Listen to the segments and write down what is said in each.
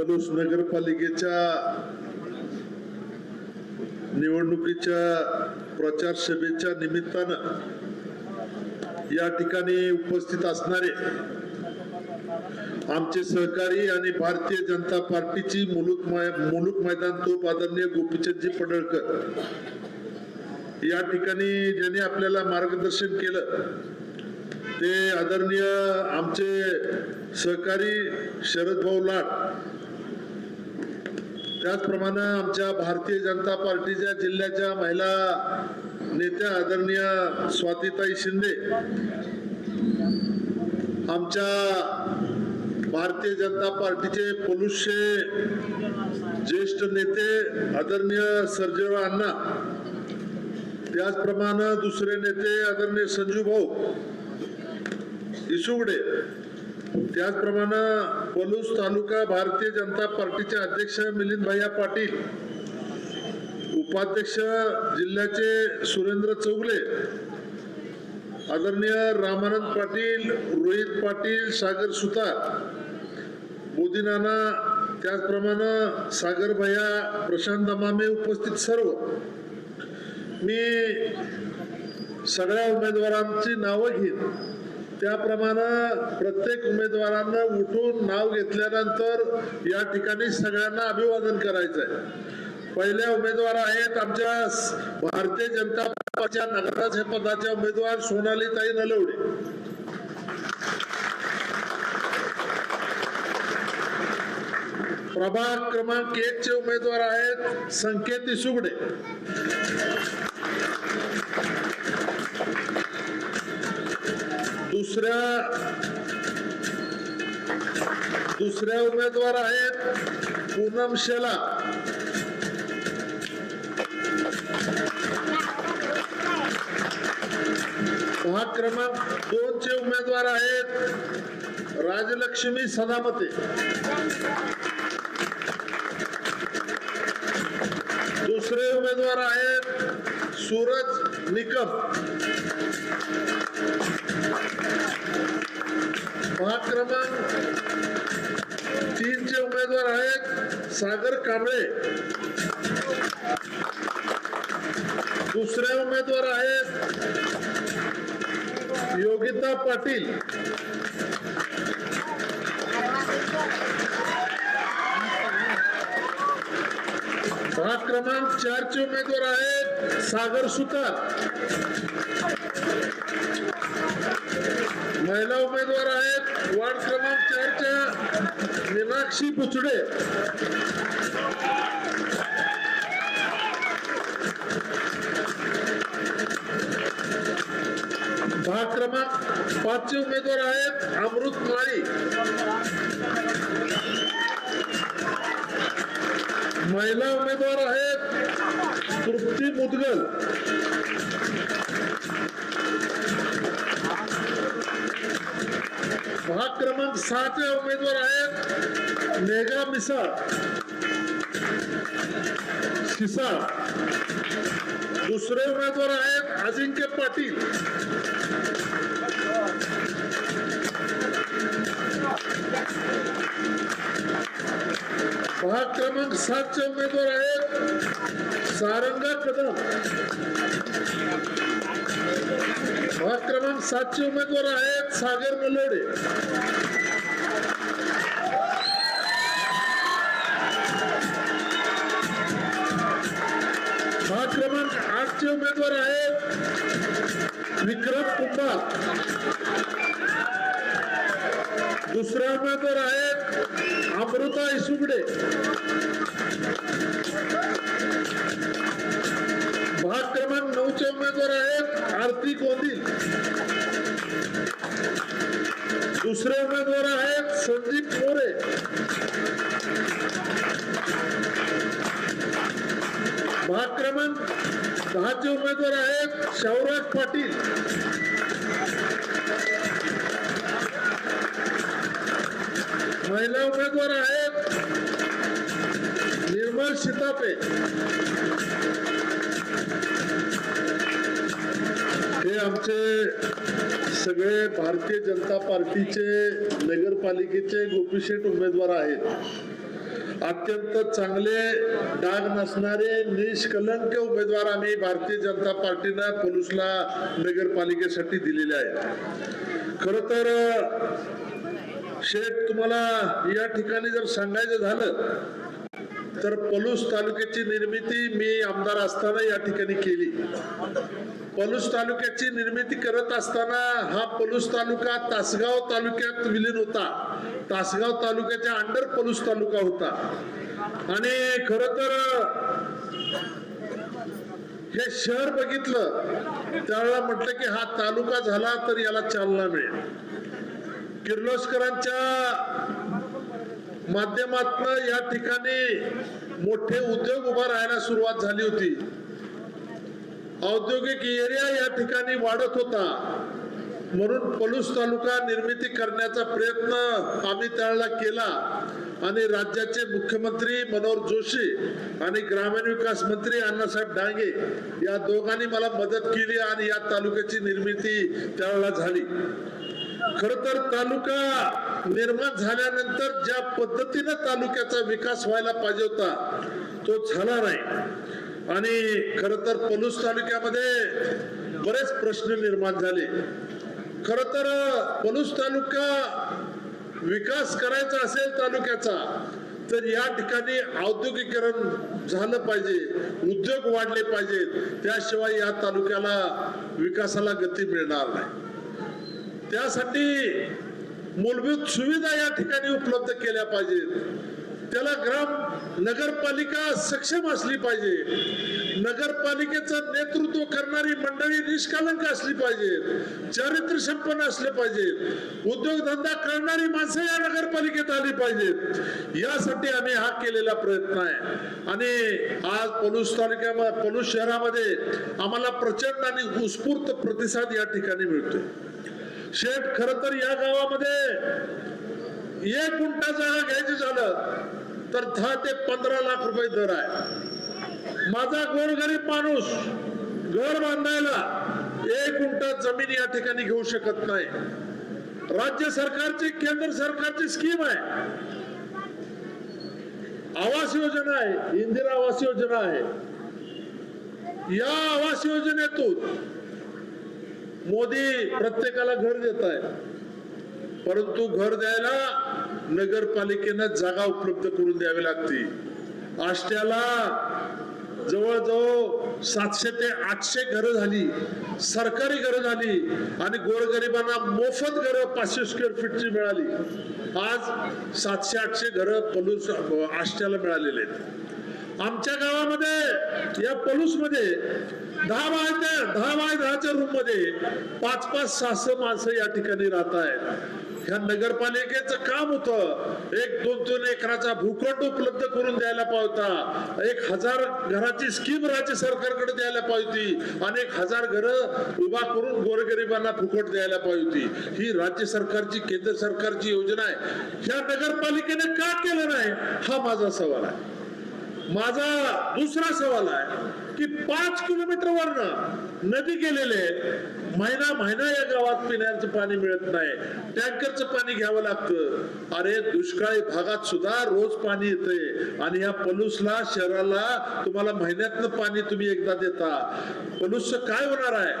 पलूस नगरपालिकेच्या निवडणुकीच्या प्रचार सभेच्या निमित्तानं या ठिकाणी उपस्थित असणारे आमचे सहकारी आणि भारतीय जनता पार्टीची मुलुक मुलुक मैदान तोप आदरणीय गोपीचंदजी पडळकर या ठिकाणी ज्यांनी आपल्याला मार्गदर्शन केलं ते आदरणीय आमचे सहकारी शरद भाऊ लाड त्याचप्रमाणे आमच्या भारतीय जनता पार्टीच्या जिल्ह्याच्या महिला नेत्या आदरणीय स्वातीताई शिंदे आमच्या भारतीय जनता पार्टीचे पोलुसचे ज्येष्ठ नेते आदरणीय सर्जेव अण्णा त्याचप्रमाणे दुसरे नेते आदरणीय संजू भाऊ इसुगडे त्याचप्रमाणे पलूस तालुका भारतीय जनता पार्टीचे अध्यक्ष मिलिंद भैया पाटील उपाध्यक्ष जिल्ह्याचे सुरेंद्र चौगले आदरणीय रामानंद पाटील रोहित पाटील सागर सुतार मोदीनाना त्याचप्रमाणे सागर भैया प्रशांत दमामे उपस्थित सर्व. मी सगळ्या उमेदवारांची नावं घेईन. त्याप्रमाणे प्रत्येक उमेदवारांना उठून नाव घेतल्यानंतर या ठिकाणी सगळ्यांना अभिवादन करायचं आहे पहिल्या उमेदवार आहेत आमच्या भारतीय जनता पक्षाच्या नगराध्यक्ष पदाच्या उमेदवार सोनालीताई नलवडे. प्रभाग क्रमांक एक चे उमेदवार आहेत संकेत इसुगडे दुसऱ्या दुसऱ्या उमेदवार आहेत पूनम शेला भाग क्रमांक दोन चे उमेदवार आहेत राजलक्ष्मी सदामते. दुसरे उमेदवार आहेत सूरज निकम. भाग क्रमांक तीन चे उमेदवार आहेत सागर कांबळे. दुसरे उमेदवार आहेत योगिता पाटील. भाग क्रमांक चार चे उमेदवार आहेत सागर सुतार. महिला उमेदवार आहेत वार्ड क्रमांक चारच्या मीनाक्षी पुचडे. भाग क्रमांक पाचशे उमेदवार आहेत अमृत माळी. महिला उमेदवार आहेत तृप्ती मुदगल. सहाचे उमेदवार आहेत मेघा मिसाळ शिसाळ दुसरे उमेदवार आहेत अजिंक्य पाटील। भाग क्रमांक सातचे उमेदवार आहेत सारंगा कदम। भाग क्रमांक सातचे उमेदवार आहेत सागर मलोडे आठचे उमेदवार विक्रम कुंभार। दुसरे उमेदवार अमृता इसुगडे भाग क्रमांक नऊचे उमेदवार आहेत आरती गोंदिल। दुसरे उमेदवार आहेत संदीप दहाचे उमेदवार आहेत शाहूराज पाटील. महिला उमेदवार आहेत निर्मल शितापे हे आमचे सगळे भारतीय जनता पार्टीचे नगरपालिकेचे गोपीशेठ उमेदवार आहेत. अत्यंत चांगले डाग नसणारे निष्कलंक उमेदवार आम्ही भारतीय जनता पार्टीनं पोलिसला नगरपालिकेसाठी दिलेले आहे खर तर शेठ तुम्हाला या ठिकाणी जर सांगायचं झालं तर पलूस तालुक्याची निर्मिती मी आमदार असताना या ठिकाणी केली. पलूस तालुक्याची निर्मिती करत असताना हा पलूस तालुका तासगाव तालुक्यात विलीन होता. तासगाव तालुक्याच्या अंडर पलूस तालुका होता. आणि खर तर हे शहर बघितलं त्यावेळेला म्हटलं की हा तालुका झाला तर याला चालना मिळेल. किर्लोस्करांच्या माध्यमातून या ठिकाणी मोठे उद्योग उभा राहायला सुरुवात झाली होती. औद्योगिक एरिया या ठिकाणी वाढत होता. म्हणून पलूस तालुका निर्मिती करण्याचा प्रयत्न आम्ही त्यावेळेला केला आणि राज्याचे मुख्यमंत्री मनोहर जोशी आणि ग्रामीण विकास मंत्री अण्णासाहेब डांगे या दोघांनी मला मदत केली आणि या तालुक्याची निर्मिती त्यावेळेला झाली. खर तर तालुका निर्माण झाल्यानंतर ज्या पद्धतीनं तालुक्याचा विकास व्हायला पाहिजे होता तो झाला नाही. आणि खर तर पलूस तालुक्यामध्ये बरेच प्रश्न निर्माण झाले. खर तर पलूस तालुका विकास करायचा असेल तालुक्याचा तर या ठिकाणी औद्योगिकरण झालं पाहिजे उद्योग वाढले पाहिजेत. त्याशिवाय या तालुक्याला विकासाला गती मिळणार नाही. त्यासाठी मूलभूत सुविधा या ठिकाणी उपलब्ध केल्या पाहिजेत. त्याला ग्राम नगरपालिका सक्षम असली पाहिजे. नगरपालिकेचं नेतृत्व करणारी मंडळी निष्कालंक असली पाहिजेत. चारित्र्य संपन्न असले पाहिजेत. उद्योगधंदा करणारी माणसं या नगरपालिकेत आली पाहिजेत. यासाठी आम्ही हा केलेला प्रयत्न आहे. आणि आज पलूस तालुक्यामध्ये पलूस शहरामध्ये आम्हाला प्रचंड आणि उत्स्फूर्त प्रतिसाद या ठिकाणी मिळतोय. शेठ खर तर या गावामध्ये एक गुंठा जागा घ्यायची झालं तर दहा ते पंधरा लाख रुपये दर आहे. माझा गोरगरीब माणूस घर बांधायला एक गुंठा जमीन या ठिकाणी घेऊ शकत नाही. राज्य सरकारची केंद्र सरकारची स्कीम आहे. आवास योजना आहे इंदिरा आवास योजना आहे. या आवास योजनेतून मोदी प्रत्येकाला घर देत आहे. परंतु घर द्यायला नगरपालिकेनं जागा उपलब्ध करून द्यावी लागते. आष्ट्याला जवळजवळ सातशे ते आठशे घरं झाली. सरकारी घरं झाली आणि गोरगरिबांना मोफत घरं पाचशे स्क्वेअर फीटची मिळाली. आज सातशे आठशे घरं पलूस आष्ट्याला मिळालेले आहेत. आमच्या गावामध्ये या पलूसमध्ये दहा बाय दहा बाय दहाच्या रूममध्ये पाच पाच सहा माणसं या ठिकाणी राहत आहेत. ह्या नगरपालिकेचं काम होतं. एक दोन दोन एकराचा भूखंड उपलब्ध करून द्यायला पावता. एक हजार घराची स्कीम राज्य सरकारकडे द्यायला पाहिजे आणि एक हजार घर उभा करून गोरगरिबांना फुकट द्यायला पाहिजे ही राज्य सरकारची केंद्र सरकारची योजना आहे. ह्या नगरपालिकेने का केलं नाही? हा माझा सवाल आहे. माझा दुसरा सवाल आहे की पाच किलोमीटर वरनं नदी गेलेले आहेत. महिना महिना या गावात पिण्याचं पाणी मिळत नाही. टँकरचं पाणी घ्यावं लागतं. अरे दुष्काळी भागात सुद्धा रोज पाणी येते आणि या पलूसला शहराला तुम्हाला महिन्यातनं पाणी तुम्ही एकदा देता. पलूसचं काय होणार आहे?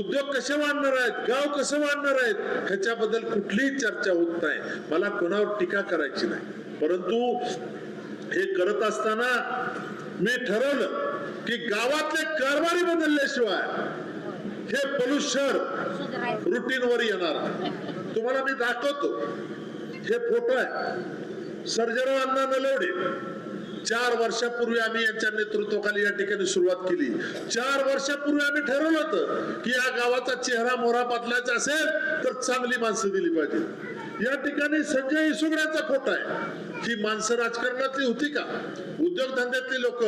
उद्योग कसे वाढणार आहेत? गाव कसं वाढणार आहेत? ह्याच्याबद्दल कुठलीही चर्चा होत नाही. मला कोणावर टीका करायची नाही. परंतु हे करत असताना मी ठरवलं की गावातले कारभारी बदलल्याशिवाय हे पलूस रुटीन रुटीनवर येणार. तुम्हाला मी दाखवतो. हे फोटो आहे. सर्जराव अण्णा नलवडे. चार वर्षापूर्वी आम्ही यांच्या नेतृत्वाखाली या ठिकाणी सुरुवात केली. चार वर्षापूर्वी आम्ही ठरवलं होतं की या गावाचा चेहरा मोहरा बदलायचा असेल तर चांगली माणसं दिली पाहिजे या ठिकाणी संजय इसुगड्याचा खोट आहे. ही माणसं राजकारणातली होती का? उद्योगधंद्यातली लोक.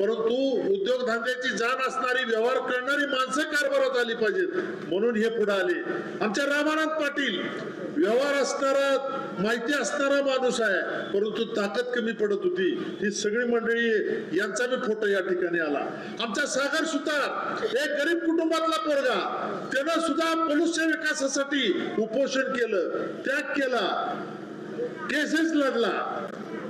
परंतु उद्योगधंद्याची जाण असणारी व्यवहार करणारी माणसं कारभारात आली पाहिजेत. म्हणून हे पुढे आले. आमच्या रामानंद पाटील व्यवहार असणारा माहिती असणारा माणूस आहे. परंतु ताकद कमी पडत होती. ही सगळी मंडळी यांचा मी फोटो या ठिकाणी आला. आमचा सागर सुतार एक गरीब कुटुंबातला पोरगा त्यानं सुद्धा पलूसच्या विकासासाठी उपोषण केलं. त्या त्याग केला. केसेस लढला.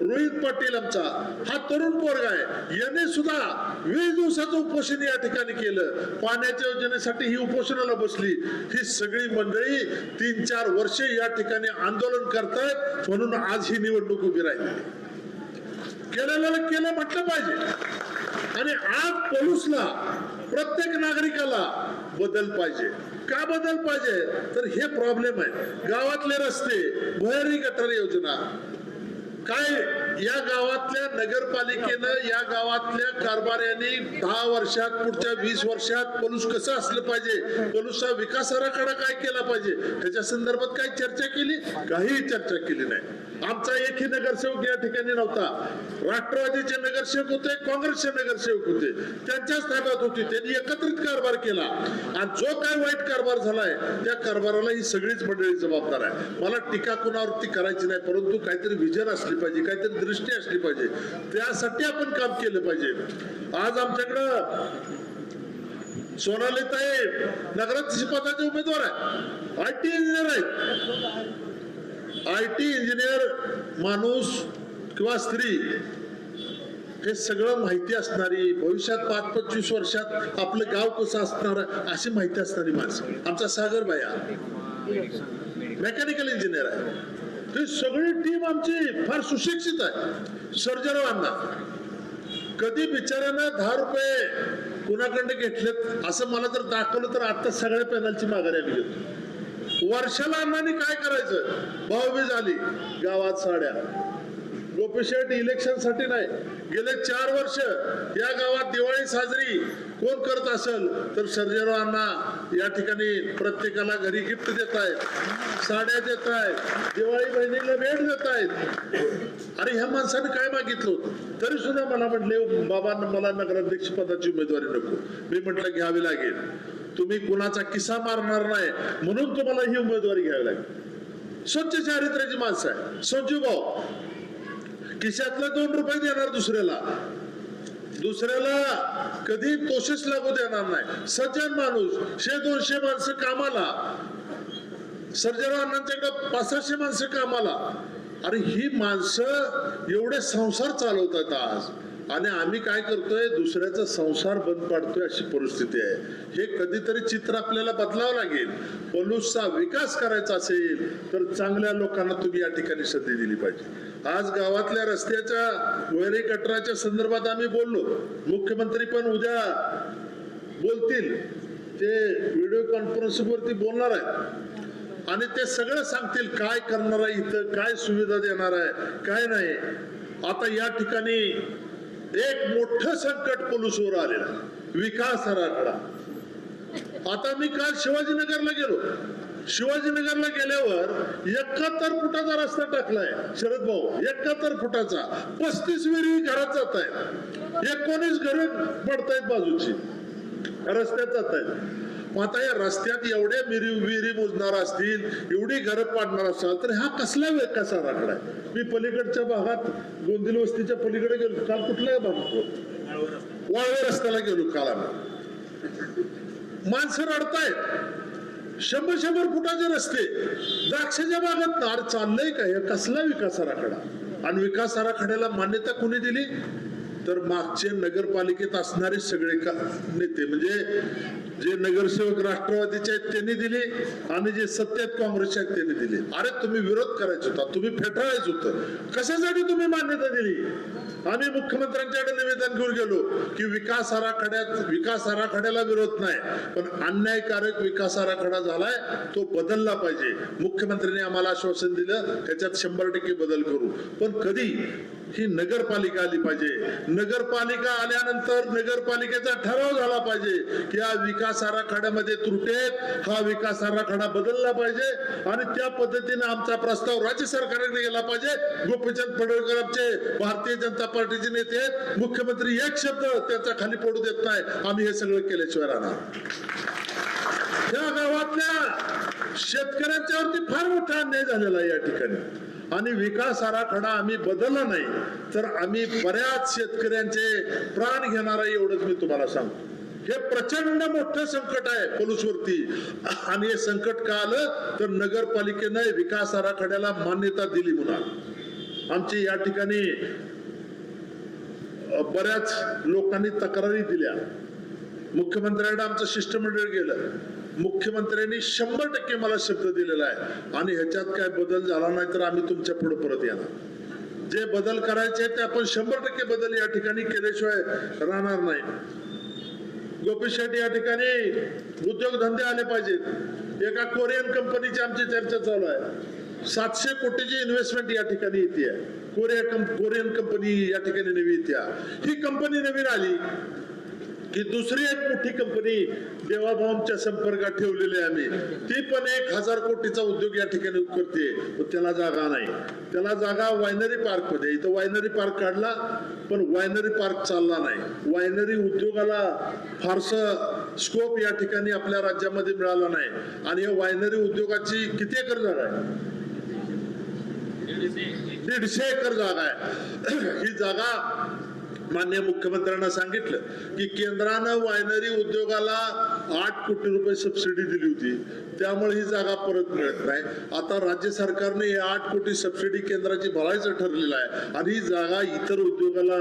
रोहित पाटील आमचा. हा तरुण पोरगा आहे. याने सुद्धा वीस दिवसाचं उपोषण या ठिकाणी केलं. पाण्याच्या योजनेसाठी ही उपोषणाला बसली. ही सगळी मंडळी तीन चार वर्षे या ठिकाणी आंदोलन करतायत म्हणून आज ही निवडणूक उभी राहिली. केलेलं केलं म्हटलं पाहिजे. आणि आज पोलिसला प्रत्येक नागरिकाला बदल पाहिजे. का बदल पाहिजे? तर हे प्रॉब्लेम आहे. गावातले रस्ते भुयारी गटार योजना. काय या गावातल्या नगरपालिकेनं या गावातल्या कारभाऱ्यांनी दहा वर्षात पुढच्या वीस वर्षात पलूस कसं असलं पाहिजे? पलूसचा विकास आराखडा काय केला पाहिजे? त्याच्या संदर्भात काय चर्चा केली? काही चर्चा केली नाही. आमचा एकही नगरसेवक या ठिकाणी नव्हता. राष्ट्रवादीचे नगरसेवक होते काँग्रेसचे नगरसेवक होते. त्यांच्याच ताब्यात होती. त्यांनी एकत्रित कारभार केला. आणि जो काय वाईट कारभार झालाय त्या कारभाराला ही सगळीच मंडळी जबाबदार आहे. मला टीका कुणावरती करायची नाही परंतु काहीतरी विजन असली पाहिजे काहीतरी दृष्टी असली पाहिजे. त्यासाठी आपण काम केलं पाहिजे. आज आमच्याकडं सोनालीताई नगराध्यक्ष पदाचे उमेदवार आहे आय टी इंजिनियर आहेत. आय टी इंजिनियर माणूस किंवा स्त्री हे सगळं माहिती असणारी भविष्यात पाच पंचवीस वर्षात आपलं गाव कसं असणार अशी माहिती असणारी माणसं. आमचा सागर बाया मेकॅनिकल इंजिनियर आहे. ती सगळी टीम आमची फार सुशिक्षित आहे. सर्जराव कधी बिचाऱ्यांना दहा रुपये कुणाकडे घेतलेत असं मला जर दाखवलं तर आता सगळ्या पॅनलची माघारी आम्ही घेतो. वर्षाला अण्णांनी काय करायचं? भाऊबीज आली. गावात साड्या. गोपीशेठ इलेक्शनसाठी नाही. गेले चार वर्ष या गावात दिवाळी साजरी कोण करत असेल? तर सर्जेराव अण्णा या ठिकाणी प्रत्येकाला घरी गिफ्ट देत आहेत. साड्या देत आहेत. दिवाळी बहिणीला भेट देत आहेत. अरे ह्या माणसाने काय मागितलं होतं? तरी सुद्धा मला म्हटले बाबांना मला नगराध्यक्ष पदाची उमेदवारी नको. मी म्हटलं घ्यावी लागेल. तुम्ही कुणाचा किस्सा मारणार नाही म्हणून तुम्हाला ही उमेदवारी घ्यावी लागेल. स्वच्छ चारित्र्याची माणसं आहे. संजू भाऊ खिशातला दोन रुपये देणार दुसऱ्याला. दुसऱ्याला कधी कोशिश लागू देणार नाही. सज्जन माणूस शे दोनशे माणसं कामाला. सर्जराव अण्णांच्याकडे पाचशे माणसं कामाला. अरे ही माणसं एवढे संसार चालवतात आज. आणि आम्ही काय करतोय दुसऱ्याचा संसार बंद पाडतोय अशी परिस्थिती आहे. हे कधीतरी चित्र आपल्याला बदलावं लागेल. पलूसचा विकास करायचा असेल तर चांगल्या लोकांना तुम्ही या ठिकाणी संधी दिली पाहिजे. आज गावातल्या रस्त्याच्या वैरी कटराच्या संदर्भात आम्ही बोललो. मुख्यमंत्री पण उद्या बोलतील. ते व्हिडिओ कॉन्फरन्सवरती बोलणार आहेत. आणि ते सगळं सांगतील काय करणार आहे इथं काय सुविधा देणार आहे काय नाही. आता या ठिकाणी एक मोठं संकट पोलिसवर आलेलं. विकास आराखडा आता मी काल शिवाजीनगरला गेलो. शिवाजीनगरला गेल्यावर एकाहत्तर फुटाचा रस्ता टाकलाय. शरद भाऊ एकाहत्तर फुटाचा. पस्तीस विहिरी घरात जात आहेत एकोणीस घर पडतायत बाजूची. रस्त्यात जात आहेत मग आता या रस्त्यात एवढ्या विहिरी विहिरी मोजणार असतील एवढी घरं पाडणार असाल तर हा कसला विकासा राखडा आहे मी पलीकडच्या भागात गोंदिल वस्तीच्या पलीकडे गेलो काल कुठल्या भागात वाळवे रस्त्याला गेलो काल आम्ही. माणसं रडतायत. शंभर शंभर फुटाचे रस्ते. द्राक्षाच्या बागात नार चाललंय का? हे कसला विकास आराखडा? आणि विकास आराखड्याला मान्यता कोणी दिली? तर मागचे नगरपालिकेत असणारे सगळे का नेते म्हणजे जे नगरसेवक राष्ट्रवादीचे आहेत त्यांनी दिले आणि जे सत्तेत काँग्रेसचे आहेत त्यांनी दिले. अरे तुम्ही विरोध करायचा होता तुम्ही फेटाळायचं होतं. कशासाठी तुम्ही मान्यता दिली? आम्ही मुख्यमंत्र्यांच्याकडे निवेदन घेऊन गेलो की विकास आराखड्यात विकास आराखड्याला विरोध नाही पण अन्यायकारक विकास आराखडा झालाय तो बदलला पाहिजे. मुख्यमंत्र्यांनी आम्हाला आश्वासन दिलं त्याच्यात शंभर टक्के बदल करू. पण कधी ही नगरपालिका आली पाहिजे? नगरपालिका आल्यानंतर नगरपालिकेचा ठराव झाला पाहिजे की या विकास आराखड्यामध्ये त्रुटेत हा विकास आराखडा बदलला पाहिजे आणि त्या पद्धतीने आमचा प्रस्ताव राज्य सरकारकडे गेला पाहिजे. गोपीचंद पडळकर आमचे भारतीय जनता पार्टीचे नेते आहेत. मुख्यमंत्री एक शब्द त्यांचा खाली पडू देत नाही. आम्ही हे सगळं केल्याशिवाय राहणार. या गावातल्या शेतकऱ्यांच्यावरती फार मोठा अन्याय झालेला आहे या ठिकाणी. आणि विकास आराखडा आम्ही बदलला नाही तर आम्ही बऱ्याच शेतकऱ्यांचे प्राण घेणार आहे एवढंच मी तुम्हाला सांगतो. हे प्रचंड मोठं संकट आहे पलूसवरती. आणि हे संकट का आलं? तर नगरपालिकेनं विकास आराखड्याला मान्यता दिली म्हणून आमची या ठिकाणी बऱ्याच लोकांनी तक्रारी दिल्या. मुख्यमंत्र्यांना आमचं शिष्टमंडळ गेलं. मुख्यमंत्र्यांनी शंभर टक्के मला शब्द दिलेला आहे. आणि ह्याच्यात काय बदल झाला नाही तर आम्ही तुमच्यापुढे परत येणार. जे बदल करायचे ते आपण शंभर टक्के बदल या ठिकाणी केल्याशिवाय राहणार नाही. गोपी शेट्टी या ठिकाणी उद्योगधंदे आले पाहिजेत. एका कोरियन कंपनीची आमची चर्चा चालू आहे. सातशे कोटीची इन्व्हेस्टमेंट या ठिकाणी येते. कोरिया कंप कोरियन कंपनी या ठिकाणी नवी येते ही कंपनी नवीन आली की दुसरी एक मोठी कंपनी देवाभाऊंच्या संपर्कात ठेवलेली आहे आम्ही. ती पण एक हजार कोटीचा उद्योग या ठिकाणी करते. त्याला जागा नाही. त्याला जागा वायनरी पार्कमध्ये. इथं वायनरी पार्क काढला पण वायनरी पार्क चालला नाही. वायनरी उद्योगाला फारस स्कोप या ठिकाणी आपल्या राज्यामध्ये मिळाला नाही. आणि या वायनरी उद्योगाची किती एकर जागा आहे? दीडशे एकर जागा आहे. ही जागा मान्य मुख्यमंत्र्यांना सांगितलं की केंद्रानं वायनरी उद्योगाला आठ कोटी रुपये सबसिडी दिली होती. त्यामुळे ही जागा परत मिळत नाही. आता राज्य सरकारने या आठ कोटी सबसिडी केंद्राची भरायचं ठरलेलं आहे. आणि ही जागा इतर उद्योगाला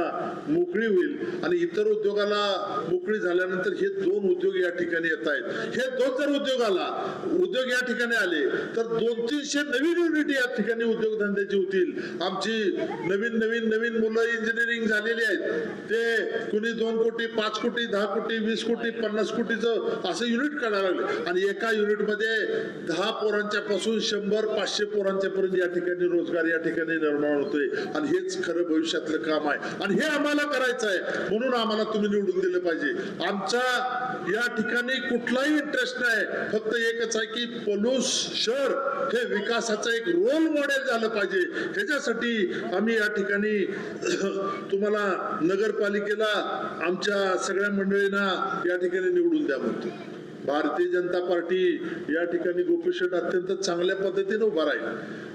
मोकळी होईल. आणि इतर उद्योगाला मोकळी झाल्यानंतर हे दोन उद्योग या ठिकाणी येत आहेत. हे दोन जर उद्योगाला उद्योग या ठिकाणी आले तर दोन तीनशे नवीन युनिटी या ठिकाणी उद्योगधंद्याची होतील. आमची नवीन नवीन नवीन मुलं इंजिनिअरिंग झालेली आहेत. ते कुणी दोन कोटी पाच कोटी दहा कोटी वीस कोटी पन्नास कोटीचं असं युनिट काढायला लागले आणि एका युनिटमध्ये दहा पोरांच्या पासून शंभर पाचशे पोरांच्या पर्यंत या ठिकाणी रोजगार या ठिकाणी निर्माण होतोय. आणि हेच खरं भविष्यातलं काम आहे. आणि हे आम्हाला करायचं आहे. म्हणून आम्हाला तुम्ही निवडून दिलं पाहिजे. आमचा या ठिकाणी कुठलाही इंटरेस्ट नाही. फक्त एकच आहे की पलूस शहर हे विकासाचं एक रोल मॉडेल झालं पाहिजे. ह्याच्यासाठी आम्ही या ठिकाणी तुम्हाला नगरपालिकेला आमच्या सगळ्या मंडळींना या ठिकाणी निवडून द्या म्हणतो. भारतीय जनता पार्टी या ठिकाणी गोपीशेठ अत्यंत चांगल्या पद्धतीने उभा राहील.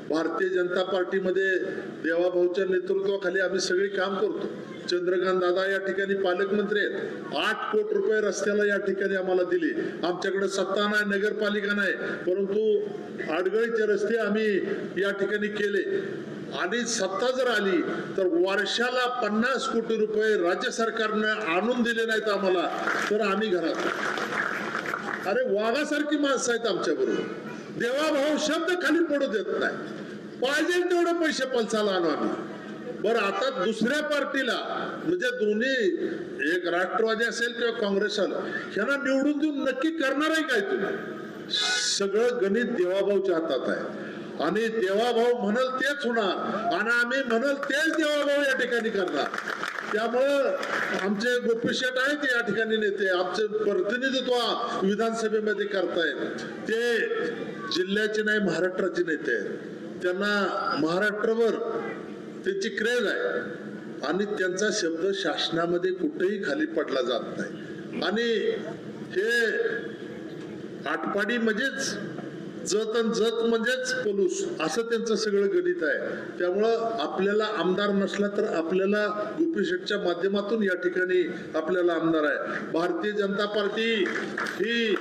भारतीय जनता पार्टीमध्ये देवाभाऊच्या नेतृत्वाखाली आम्ही सगळी काम करतो. चंद्रकांत दादा या ठिकाणी पालकमंत्री आहेत. आठ कोटी रुपये रस्त्याला या ठिकाणी आम्हाला दिले. आमच्याकडे सत्ता नाही नगरपालिका नाही परंतु आडगळीचे रस्ते आम्ही या ठिकाणी केले. आणि सत्ता जर आली तर वर्षाला पन्नास कोटी रुपये राज्य सरकारनं आणून दिले नाहीत आम्हाला तर आम्ही घरात. अरे वाघासारखी माणसं आहेत आमच्या बरोबर देवाभाऊ शब्द खाली पडू देत नाही. पाहिजे तेवढे पैसे पंचाला आणू आम्ही. बरं आता दुसऱ्या पार्टीला म्हणजे दोन्ही एक राष्ट्रवादी असेल किंवा काँग्रेस आलं ह्यांना निवडून देऊन नक्की करणार आहे काय तुम्ही? सगळं गणित देवाभाऊच्या हातात आहे. आणि देवाभाऊ म्हणल तेच होणार. आणि आम्ही म्हणल तेच देवाभाऊ या ठिकाणी करणार. त्यामुळं आमचे गोपीशेठ आहेत या ठिकाणी नेते. आमचे प्रतिनिधित्व विधानसभेमध्ये करतायत. ते जिल्ह्याचे नाही महाराष्ट्राचे नेते आहेत. त्यांना महाराष्ट्रावर त्यांची क्रेज आहे. आणि त्यांचा शब्द शासनामध्ये कुठेही खाली पडला जात नाही. आणि हे आटपाडी म्हणजेच जत आणि जत म्हणजेच पलूस. असं त्यांचं सगळं गणित आहे. त्यामुळं आपल्याला आमदार नसला तर आपल्याला गोपी शेठच्या माध्यमातून या ठिकाणी आपल्याला आमदार आहे. भारतीय जनता पार्टी ही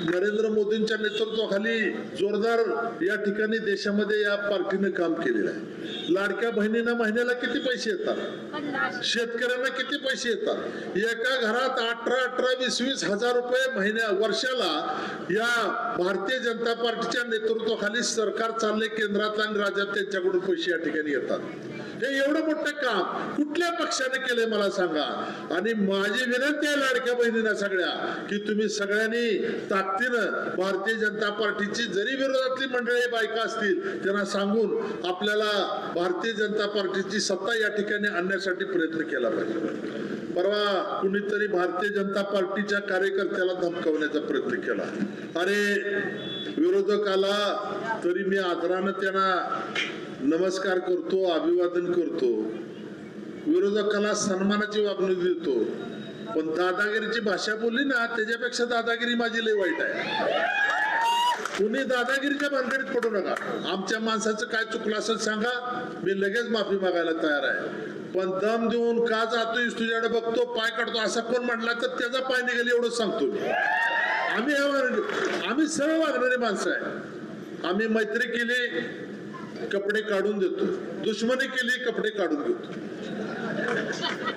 नरेंद्र मोदींच्या नेतृत्वाखाली जोरदार या ठिकाणी देशामध्ये या पार्टीने काम केलेलं आहे. लाडक्या बहिणींना महिन्याला किती पैसे येतात? शेतकऱ्यांना किती पैसे येतात? एका घरात अठरा अठरा वीस वीस हजार रुपये महिन्या वर्षाला या भारतीय जनता पार्टीच्या नेतृत्वाखाली सरकार चालले केंद्रात आणि राज्यात त्यांच्याकडून पैसे या ठिकाणी येतात. हे एवढं मोठं काम कुठल्या पक्षाने केलंय मला सांगा? आणि माझी विनंती आहे लाडक्या बहिणींना सगळ्या की तुम्ही सगळ्यांनी ताकदीनं भारतीय जनता पार्टीची जरी विरोधातली मंडळी बायका असतील त्यांना सांगून आपल्याला भारतीय जनता पार्टीची सत्ता या ठिकाणी आणण्यासाठी प्रयत्न केला पाहिजे. परवा कुणीतरी भारतीय जनता पार्टीच्या कार्यकर्त्याला धमकावण्याचा प्रयत्न केला. अरे विरोधकाला तरी मी आदरानं त्यांना नमस्कार करतो अभिवादन करतो. विरोधकाला सन्मानाची वागणूक देतो. पण दादागिरीची भाषा बोलली ना त्याच्यापेक्षा दादागिरी माझी लय वाईट आहे. तुम्ही दादागिरीच्या भानगडीत पडू नका. आमच्या माणसाचं काय चुकलं असेल सांगा. मी लगेच माफी मागायला तयार आहे. पण दम देऊन का जातोयस तुझ्याकडे बघतो पाय काढतो असा कोण म्हटला तर त्याचा पाय निघेल एवढं सांगतो मी. आम्ही आम्ही सरळ वागणारी माणसं आहे. आम्ही मैत्री केली कपडे काढून देतो. दुश्मनी केली कपडे काढून देतो.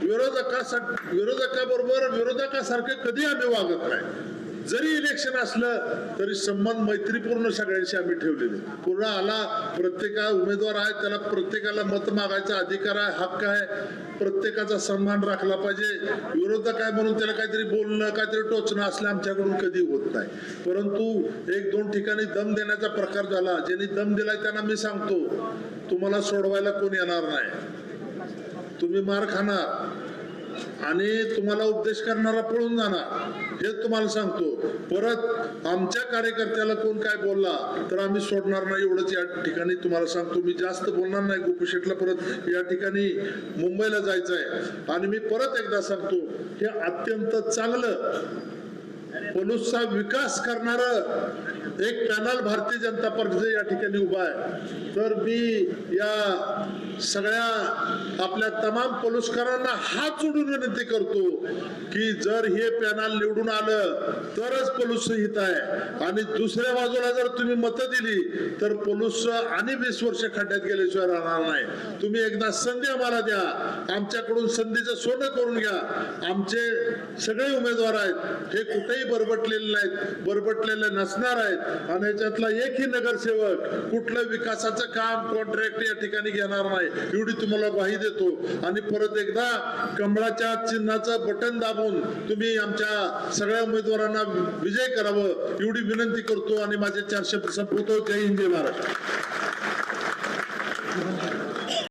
विरोधकासाठी विरोधकाबरोबर विरोधकासारखं कधी आम्ही वागत नाही. जरी इलेक्शन असलं तरी संबंध मैत्रीपूर्ण सगळ्यांशी आम्ही ठेवलेले. पूर्ण आला प्रत्येका उमेदवार आहे त्याला प्रत्येकाला मत मागायचा अधिकार आहे हक्क आहे. प्रत्येकाचा सन्मान राखला पाहिजे. विरोधक आहे म्हणून त्याला काहीतरी बोलणं काहीतरी टोचणं असलं आमच्याकडून कधी होत नाही. परंतु एक दोन ठिकाणी दम देण्याचा प्रकार झाला. ज्यांनी दम दिलाय त्यांना मी सांगतो तुम्हाला सोडवायला कोण येणार नाही. तुम्ही मार खाणार आणि तुम्हाला उपदेश करणारा पळून जाणार हे तुम्हाला सांगतो. परत आमच्या कार्यकर्त्याला कोण काय बोलला तर आम्ही सोडणार नाही एवढंच या ठिकाणी तुम्हाला सांगतो. मी जास्त बोलणार नाही गोपीशेठला परत या ठिकाणी मुंबईला जायचं आहे. आणि मी परत एकदा सांगतो हे अत्यंत चांगलं. पलूसचा विकास करणार एक पॅनल भारतीय जनता पक्ष या ठिकाणी उभा आहे. तर मी या सगळ्या आपल्या तमाम पोलुसकरांना हात जोडून विनंती करतो की जर हे पॅनल निवडून आलं तरच पोलीस हित आहे. आणि दुसऱ्या बाजूला जर तुम्ही मतं दिली तर पोलीस आणि वीस वर्ष खड्ड्यात गेल्याशिवाय राहणार नाही. तुम्ही एकदा संधी आम्हाला द्या. आमच्याकडून संधीचं सोनं करून घ्या. आमचे सगळे उमेदवार आहेत. हे कुठेही बरबटलेले नाहीत. बरबटलेले नसणार आहेत. आणि याच्यातला एकही नगरसेवक कुठलं विकासाचं काम कॉन्ट्रॅक्ट या ठिकाणी घेणार नाही एवढी तुम्हाला ग्वाही देतो. आणि परत एकदा कमळाच्या चिन्हाचं बटन दाबून तुम्ही आमच्या सगळ्या उमेदवारांना विजय करावं एवढी विनंती करतो. आणि माझे चारशे संपवतो जय हिंद जय महाराष्ट्र.